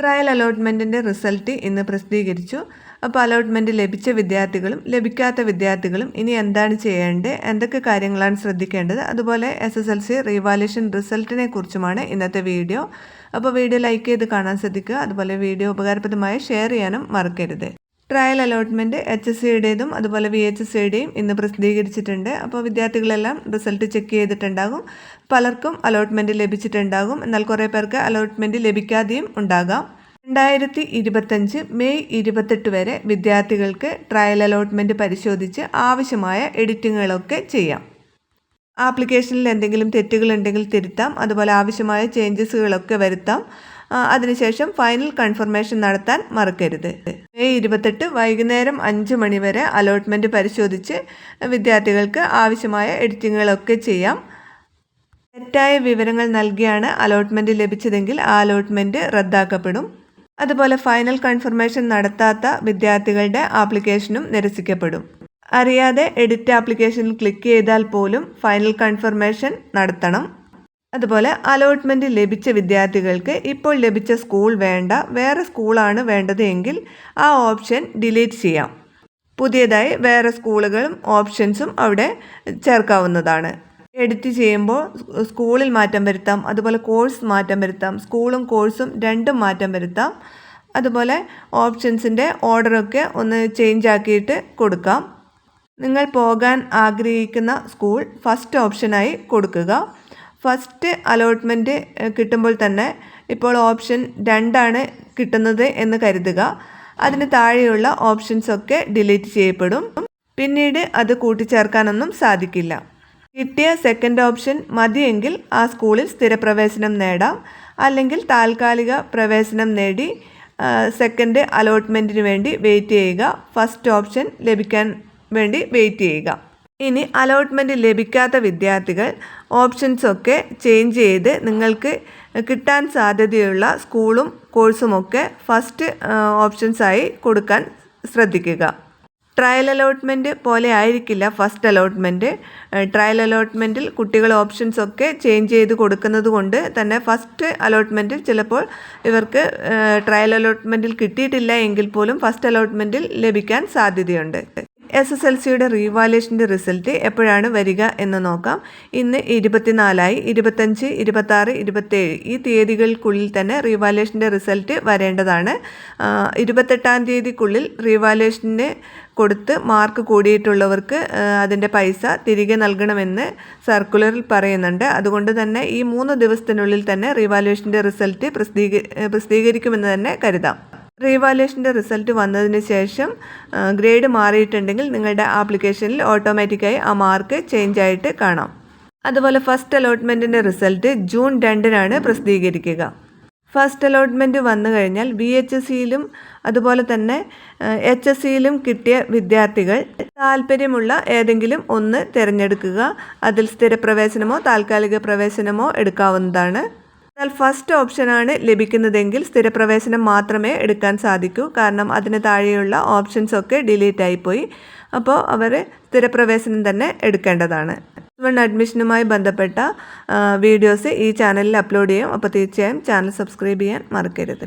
Trial അലോട്ട്മെന്റിന്റെ result ഇന്ന് പ്രസിദ്ധീകരിച്ചു. അപ്പോൾ അലോട്ട്മെന്റ് ലഭിച്ച വിദ്യാർത്ഥികളും ലഭിക്കാത്ത വിദ്യാർത്ഥികളും ഇനി എന്താണ് ചെയ്യേണ്ടത്? എന്തൊക്കെ കാര്യങ്ങളാണ് ശ്രദ്ധിക്കേണ്ടത്? അതുപോലെ S S L C revaluation റിസൾട്ടിനെ കുറിച്ചുമാണ് ഇന്നത്തെ വീഡിയോ. അപ്പോൾ വീഡിയോ ലൈക്ക് ചെയ്ത് കാണാൻ ശ്രദ്ധിക്കുക. അതുപോലെ വീഡിയോ ഉപകാരപ്രദമായി ഷെയർ ചെയ്യാനും മറക്കരുത്. ട്രയൽ അലോട്ട്മെന്റ് എച്ച് എസ് സിയുടേതും അതുപോലെ വി എച്ച് എസ് സിയുടെയും ഇന്ന് പ്രസിദ്ധീകരിച്ചിട്ടുണ്ട്. അപ്പോൾ വിദ്യാർത്ഥികളെല്ലാം റിസൾട്ട് ചെക്ക് ചെയ്തിട്ടുണ്ടാകും. പലർക്കും അലോട്ട്മെന്റ് ലഭിച്ചിട്ടുണ്ടാകും. എന്നാൽ കുറേ പേർക്ക് അലോട്ട്മെന്റ് ലഭിക്കാതെയും ഉണ്ടാകാം. രണ്ടായിരത്തി ഇരുപത്തഞ്ച് മെയ് ഇരുപത്തെട്ട് വരെ വിദ്യാർത്ഥികൾക്ക് ട്രയൽ അലോട്ട്മെന്റ് പരിശോധിച്ച് ആവശ്യമായ എഡിറ്റിങ്ങുകളൊക്കെ ചെയ്യാം. ആപ്ലിക്കേഷനിൽ എന്തെങ്കിലും തെറ്റുകളുണ്ടെങ്കിൽ തിരുത്താം. അതുപോലെ ആവശ്യമായ ചേഞ്ചസുകളൊക്കെ വരുത്താം. അതിനുശേഷം ഫൈനൽ കൺഫർമേഷൻ നടത്താൻ മറക്കരുത്. മെയ് ഇരുപത്തെട്ട് വൈകുന്നേരം അഞ്ച് മണി വരെ അലോട്ട്മെന്റ് പരിശോധിച്ച് വിദ്യാർത്ഥികൾക്ക് ആവശ്യമായ എഡിറ്റിങ്ങുകളൊക്കെ ചെയ്യാം. തെറ്റായ വിവരങ്ങൾ നൽകിയാണ് അലോട്ട്മെന്റ് ലഭിച്ചതെങ്കിൽ ആ അലോട്ട്മെന്റ് റദ്ദാക്കപ്പെടും. അതുപോലെ ഫൈനൽ കൺഫർമേഷൻ നടത്താത്ത വിദ്യാർത്ഥികളുടെ ആപ്ലിക്കേഷനും നിരസിക്കപ്പെടും. അറിയാതെ എഡിറ്റ് ആപ്ലിക്കേഷനിൽ ക്ലിക്ക് ചെയ്താൽ പോലും ഫൈനൽ കൺഫർമേഷൻ നടത്തണം. അതുപോലെ അലോട്ട്മെന്റ് ലഭിച്ച വിദ്യാർത്ഥികൾക്ക് ഇപ്പോൾ ലഭിച്ച സ്കൂൾ വേണ്ട വേറെ സ്കൂളാണ് വേണ്ടത് എങ്കിൽ ആ ഓപ്ഷൻ ഡിലീറ്റ് ചെയ്യാം. പുതിയതായി വേറെ സ്കൂളുകളും ഓപ്ഷൻസും അവിടെ ചേർക്കാവുന്നതാണ്. എഡിറ്റ് ചെയ്യുമ്പോൾ സ്കൂളിൽ മാറ്റം വരുത്താം അതുപോലെ കോഴ്സ് മാറ്റം വരുത്താം സ്കൂളും കോഴ്സും രണ്ടും മാറ്റം വരുത്താം. അതുപോലെ ഓപ്ഷൻസിന്റെ ഓർഡറൊക്കെ ഒന്ന് ചേഞ്ച് ആക്കിയിട്ട് കൊടുക്കാം. നിങ്ങൾ പോകാൻ ആഗ്രഹിക്കുന്ന സ്കൂൾ ഫസ്റ്റ് ഓപ്ഷനായി കൊടുക്കുക. ഫസ്റ്റ് അലോട്ട്മെന്റ് കിട്ടുമ്പോൾ തന്നെ ഇപ്പോൾ ഓപ്ഷൻ രണ്ടാണ് കിട്ടുന്നത് എന്ന് കരുതുക. അതിന് താഴെയുള്ള ഓപ്ഷൻസൊക്കെ ഡിലീറ്റ് ചെയ്യപ്പെടും. പിന്നീട് അത് കൂട്ടിച്ചേർക്കാനൊന്നും സാധിക്കില്ല. കിട്ടിയ സെക്കൻഡ് ഓപ്ഷൻ മതിയെങ്കിൽ ആ സ്കൂളിൽ സ്ഥിരപ്രവേശനം നേടാം. അല്ലെങ്കിൽ താൽക്കാലിക പ്രവേശനം നേടി സെക്കൻഡ് അലോട്ട്മെന്റിന് വേണ്ടി വെയിറ്റ് ചെയ്യുക. ഫസ്റ്റ് ഓപ്ഷൻ ലഭിക്കാൻ വേണ്ടി വെയിറ്റ് ചെയ്യുക. ഇനി അലോട്ട്മെന്റ് ലഭിക്കാത്ത വിദ്യാർത്ഥികൾ ഓപ്ഷൻസൊക്കെ ചേഞ്ച് ചെയ്ത് നിങ്ങൾക്ക് കിട്ടാൻ സാധ്യതയുള്ള സ്കൂളും കോഴ്സുമൊക്കെ ഫസ്റ്റ് ഓപ്ഷൻസായി കൊടുക്കാൻ ശ്രദ്ധിക്കുക. ട്രയൽ അലോട്ട്മെന്റ് പോലെ ആയിരിക്കില്ല ഫസ്റ്റ് അലോട്ട്മെന്റ് ട്രയൽ അലോട്ട്മെന്റിൽ കുട്ടികൾ ഓപ്ഷൻസ് ഒക്കെ ചേഞ്ച് ചെയ്ത് കൊടുക്കുന്നത് കൊണ്ട് തന്നെ ഫസ്റ്റ് അലോട്ട്മെന്റിൽ ചിലപ്പോൾ ഇവർക്ക് ട്രയൽ അലോട്ട്മെന്റിൽ കിട്ടിയിട്ടില്ല എങ്കിൽ പോലും ഫസ്റ്റ് അലോട്ട്മെന്റിൽ ലഭിക്കാൻ സാധ്യതയുണ്ട്. എസ് എസ് എൽ സിയുടെ റീവാലേഷന്റെ റിസൾട്ട് എപ്പോഴാണ് വരിക എന്ന് നോക്കാം. ഇന്ന് ഇരുപത്തിനാലായി ഇരുപത്തഞ്ച് ഇരുപത്താറ് ഇരുപത്തേഴ് ഈ തീയതികൾക്കുള്ളിൽ തന്നെ റീവാലേഷന്റെ റിസൾട്ട് വരേണ്ടതാണ്. ഇരുപത്തെട്ടാം തീയതിക്കുള്ളിൽ റീവാലേഷന് കൊടുത്ത് മാർക്ക് കൂടിയിട്ടുള്ളവർക്ക് അതിന്റെ പൈസ തിരികെ നൽകണമെന്ന് സർക്കുലറിൽ പറയുന്നുണ്ട്. അതുകൊണ്ട് തന്നെ ഈ മൂന്ന് ദിവസത്തിനുള്ളിൽ തന്നെ റീവാലുവേഷന്റെ റിസൾട്ട് പ്രസിദ്ധീകരി പ്രസിദ്ധീകരിക്കുമെന്ന് തന്നെ കരുതാം. റീവാലുവേഷന്റെ റിസൾട്ട് വന്നതിന് ശേഷം ഗ്രേഡ് മാറിയിട്ടുണ്ടെങ്കിൽ നിങ്ങളുടെ ആപ്ലിക്കേഷനിൽ ഓട്ടോമാറ്റിക്കായി ആ മാർക്ക് ചേഞ്ച് ആയിട്ട് കാണാം. അതുപോലെ ഫസ്റ്റ് അലോട്ട്മെന്റിന്റെ റിസൾട്ട് ജൂൺ രണ്ടിനാണ് പ്രസിദ്ധീകരിക്കുക. ഫസ്റ്റ് അലോട്ട്മെന്റ് വന്നു കഴിഞ്ഞാൽ ബി എച്ച് എസ് സിയിലും അതുപോലെ തന്നെ എച്ച് എസ് സിയിലും കിട്ടിയ വിദ്യാർത്ഥികൾ താല്പര്യമുള്ള ഏതെങ്കിലും ഒന്ന് തിരഞ്ഞെടുക്കുക. അതിൽ സ്ഥിരപ്രവേശനമോ താൽക്കാലിക പ്രവേശനമോ എടുക്കാവുന്നതാണ്. എന്നാൽ ഫസ്റ്റ് ഓപ്ഷനാണ് ലഭിക്കുന്നതെങ്കിൽ സ്ഥിരപ്രവേശനം മാത്രമേ എടുക്കാൻ സാധിക്കൂ. കാരണം അതിന് താഴെയുള്ള ഓപ്ഷൻസ് ഒക്കെ ഡിലീറ്റ് ആയിപ്പോയി. അപ്പോൾ അവർ സ്ഥിരപ്രവേശനം തന്നെ എടുക്കേണ്ടതാണ്. വൺ അഡ്മിഷനുമായി ബന്ധപ്പെട്ട വീഡിയോസ് ഈ ചാനലിൽ അപ്ലോഡ് ചെയ്യും. അപ്പോൾ തീർച്ചയായും ചാനൽ സബ്സ്ക്രൈബ് ചെയ്യാൻ മറക്കരുത്.